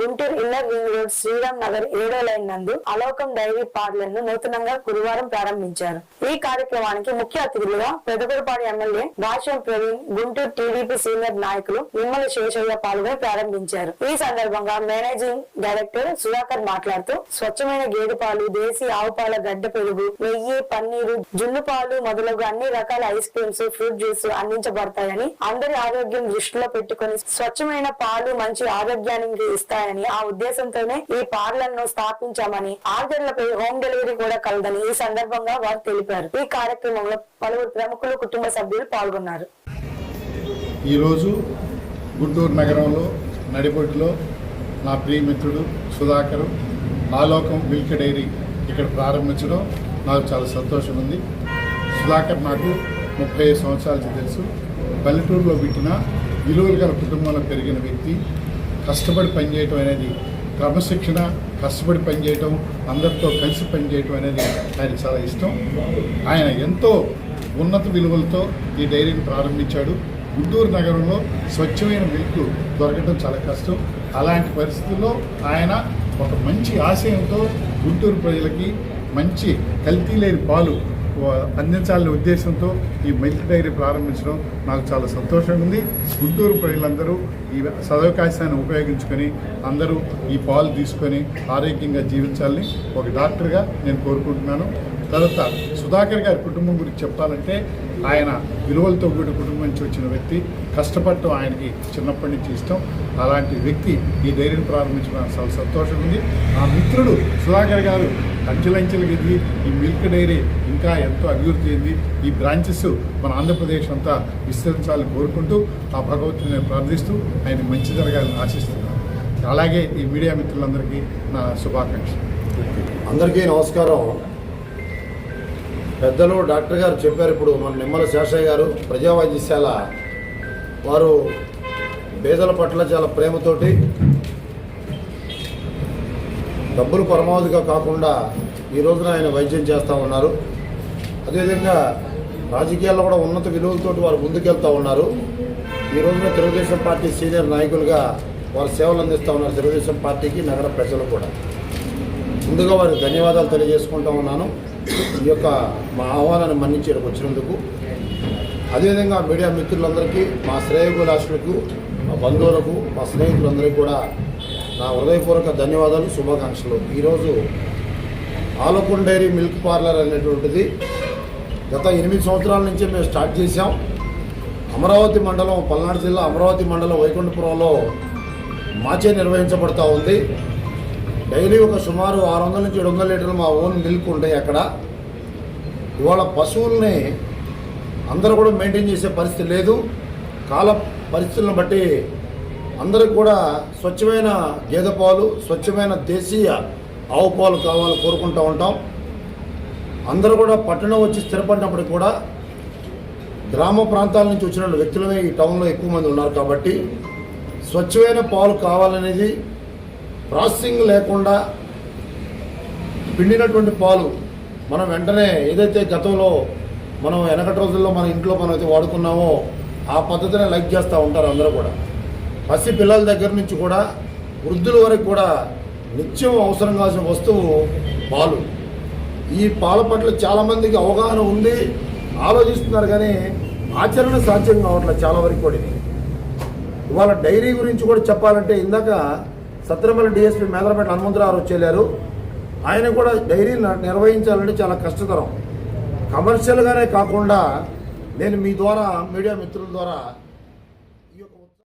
Guntur inner ring road Sriram Nagar ఏడో line నందు అలోకం dairy పార్లర్ను నూతనంగా గురువారం ప్రారంభించారు. ఈ కార్యక్రమానికి ముఖ్య అతిథులుగా Pedakurapadu MLA Bhashyam Praveen Guntur TDP senior నాయకులు నిమ్మల శేషయ్య పాల్గొని ప్రారంభించారు. ఈ సందర్భంగా మేనేజింగ్ డైరెక్టర్ సుధాకర్ మాట్లాడుతూ స్వచ్ఛమైన గేదె పాలు దేశీ ఆవు పాల గడ్డ పెరుగు నెయ్యి పన్నీరు జున్ను పాలు మొదలగు అన్ని రకాల ఐస్ క్రీమ్స్ ఫ్రూట్ జ్యూస్ అందించబడతాయని అందరి ఆరోగ్యం దృష్టిలో పెట్టుకుని స్వచ్ఛమైన పాలు మంచి ఆరోగ్యానికి ఉంటాయని ఆ ఉద్దేశంతోనే ఈ పార్లర్ స్థాపించామని ఆర్డర్లపై హోమ్ డెలివరీ కూడా కలదని ఈ సందర్భంగా వారు తెలిపారు. ఈ కార్యక్రమంలో పలువురు ప్రముఖులు కుటుంబ సభ్యులు పాల్గొన్నారు. ఈరోజు గుంటూరు నగరంలో నడిబొడ్డులో నా ప్రియమిత్రుడు సుధాకర్ ఆలోకం మిల్క్ డైరీ ఇక్కడ ప్రారంభించడం నాకు చాలా సంతోషం ఉంది సుధాకర్ నాకు ముప్పై సంవత్సరాలకి తెలుసు. పల్లెటూరులో పుట్టిన విలువలు గల కుటుంబంలో పెరిగిన వ్యక్తి. కష్టపడి పనిచేయటం అనేది క్రమశిక్షణ కష్టపడి పనిచేయటం అందరితో కలిసి పనిచేయటం అనేది ఆయనకు చాలా ఇష్టం. ఆయన ఎంతో ఉన్నత విలువలతో ఈ డైరీని ప్రారంభించాడు. గుంటూరు నగరంలో స్వచ్ఛమైన మిల్క్ దొరకడం చాలా కష్టం. అలాంటి పరిస్థితుల్లో ఆయన ఒక మంచి ఆశయంతో గుంటూరు ప్రజలకి మంచి కల్తీ లేని పాలు అందించాలనే ఉద్దేశంతో ఈ మిల్క్ డైరీ ప్రారంభించడం నాకు చాలా సంతోషంగా ఉంది. గుంటూరు ప్రజలందరూ ఈ సదవకాశాన్ని ఉపయోగించుకొని అందరూ ఈ పాలు తీసుకొని ఆరోగ్యంగా జీవించాలని ఒక డాక్టర్గా నేను కోరుకుంటున్నాను. తర్వాత సుధాకర్ గారి కుటుంబం గురించి చెప్పాలంటే ఆయన విలువలతో కూడిన కుటుంబం నుంచి వచ్చిన వ్యక్తి కష్టపడటం ఆయనకి చిన్నప్పటి నుంచి ఇష్టం. అలాంటి వ్యక్తి ఈ డైరీని ప్రారంభించడం చాలా సంతోషం ఉంది. ఆ మిత్రుడు సుధాకర్ గారు అంచెలంచెలుగా ఇది ఈ మిల్క్ డైరీ ఇంకా ఎంతో అభివృద్ధి అయింది ఈ బ్రాంచెస్ మన ఆంధ్రప్రదేశ్ అంతా విస్తరించాలని కోరుకుంటూ ఆ భగవంతుని ప్రార్థిస్తూ ఆయన మంచి జరగాలని ఆశిస్తున్నాను. అలాగే ఈ మీడియా మిత్రులందరికీ నా శుభాకాంక్షలు. అందరికీ నమస్కారం. పెద్దలు డాక్టర్ గారు చెప్పారు ఇప్పుడు మన నిమ్మల శేషయ్య గారు ప్రజా వైద్యశాల వారు పేదల పట్ల చాలా ప్రేమతోటి డబ్బులు పరమావధిగా కాకుండా ఈ రోజున ఆయన వైద్యం చేస్తూ ఉన్నారు. అదేవిధంగా రాజకీయాల్లో కూడా ఉన్నత విలువలతో వారు ముందుకెళ్తూ ఉన్నారు. ఈ రోజున తెలుగుదేశం పార్టీ సీనియర్ నాయకులుగా వారు సేవలు అందిస్తూ ఉన్నారు తెలుగుదేశం పార్టీకి నగర ప్రజలు కూడా. ముందుగా వారికి ధన్యవాదాలు తెలియజేసుకుంటా ఉన్నాను. ఈ యొక్క మా ఆహ్వానాన్ని మన్నించి ఇక్కడికి వచ్చినందుకు. అదేవిధంగా మీడియా మిత్రులందరికీ మా శ్రేయభిలాషులకు మా బంధువులకు మా స్నేహితులందరికీ కూడా నా హృదయపూర్వక ధన్యవాదాలు శుభాకాంక్షలు. ఈరోజు ఆలకుండ డైరీ మిల్క్ పార్లర్ అనేటువంటిది గత ఎనిమిది సంవత్సరాల నుంచి మేము స్టార్ట్ చేశాం. అమరావతి మండలం పల్నాడు జిల్లా అమరావతి మండలం వైకుంఠపురంలో మాచే నిర్వహించబడతా ఉంది. డైలీ ఒక సుమారు ఆరు వందల నుంచి ఏడు వందల లీటర్లు మా ఓన్ మిల్క్ ఉంటాయి అక్కడ. ఇవాళ పశువుల్ని అందరూ కూడా మెయింటైన్ చేసే పరిస్థితి లేదు. కాల పరిస్థితులను బట్టి అందరికి కూడా స్వచ్ఛమైన గేదె పాలు స్వచ్ఛమైన దేశీయ ఆవు పాలు కావాలని కోరుకుంటూ ఉంటాం. అందరూ కూడా పట్టణం వచ్చి స్థిరపడినప్పటికి కూడా గ్రామ ప్రాంతాల నుంచి వచ్చిన వ్యక్తులమే ఈ టౌన్లో ఎక్కువ మంది ఉన్నారు కాబట్టి స్వచ్ఛమైన పాలు కావాలనేది ప్రాసెసింగ్ లేకుండా పిండినటువంటి పాలు మనం వెంటనే ఏదైతే గతంలో మనం వెనకటి రోజుల్లో మన ఇంట్లో మనం అయితే వాడుకున్నామో ఆ పద్ధతిని లైక్ చేస్తూ ఉంటారు అందరూ కూడా. పసి పిల్లల దగ్గర నుంచి కూడా వృద్ధుల వరకు కూడా నిత్యం అవసరం కావాల్సిన వస్తువు పాలు. ఈ పాల పట్ల చాలామందికి అవగాహన ఉంది. ఆలోచిస్తున్నారు కానీ ఆచరణ సాధ్యం కావట్లేదు చాలా వరకు కూడా ఇవాళ డైరీ గురించి కూడా చెప్పాలంటే ఇందాక సత్రమల డిఎస్పీ మేదరపేట హనుమంతరావు వచ్చేళ్ళారు ఆయన కూడా డైరీ నిర్వహించాలంటే చాలా కష్టతరం. కమర్షియల్గానే కాకుండా నేను మీ ద్వారా మీడియా మిత్రుల ద్వారా